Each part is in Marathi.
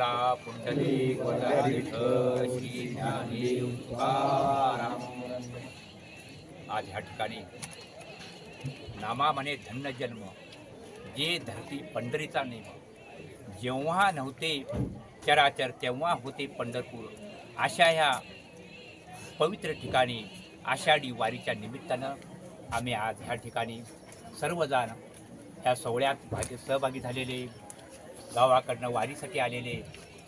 बोला पुंडली आज ह्या ठिकाणी नामा म्हणे धन्य जन्म जे धरती पंढरीचा नेम. जेव्हा नव्हते चराचर तेव्हा होते पंढरपूर. अशा ह्या पवित्र ठिकाणी आषाढी वारीच्या निमित्तानं आम्ही आज ह्या ठिकाणी सर्वजण ह्या सोहळ्यात भाग सहभागी झालेले. गावाकडनं वारीसाठी आलेले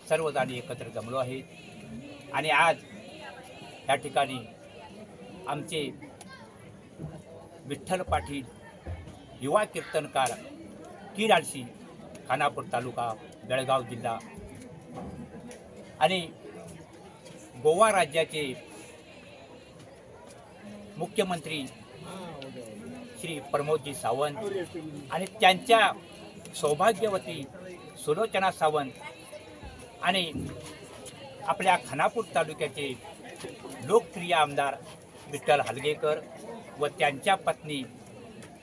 सर्वजण एकत्र जमलो आहेत. आणि आज या ठिकाणी आमचे विठ्ठल पाटील युवा कीर्तनकार किराडशी खानापूर तालुका बेळगाव जिल्हा आणि गोवा राज्याचे मुख्यमंत्री श्री प्रमोदजी सावंत आणि त्यांच्या सौभाग्यवती सुलोचना सावंत आणि आपल्या खानापूर तालुक्याचे लोकप्रिय आमदार विठ्ठल हलगेकर व त्यांच्या पत्नी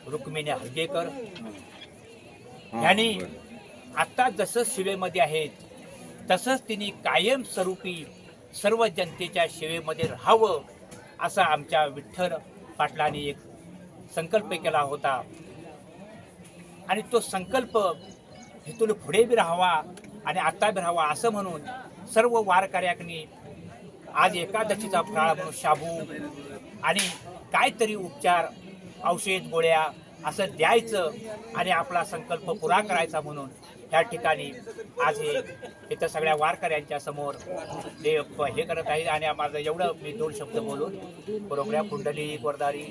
रुक्मिणी हलगेकर. यांनी आता जसं सेवेमध्ये आहेत तसंच त्यांनी कायमस्वरूपी सर्व जनतेच्या सेवेमध्ये राहावं असा आमच्या विठ्ठल पाटलांनी एक संकल्प केला होता. आणि तो संकल्प इथून पुढे बी राहावा आणि आत्ता बी राहावा असं म्हणून सर्व वारकऱ्यांनी आज एकादशीचा फराळ म्हणून शाबू आणि काहीतरी उपचार औषध गोळ्या असं द्यायचं आणि आपला संकल्प पुरा करायचा म्हणून त्या ठिकाणी आज हे इथं सगळ्या वारकऱ्यांच्या समोर ते हे करत आहेत आणि माझं एवढं मी दोन शब्द बोलून बरोबर कुंडली गोरदारी.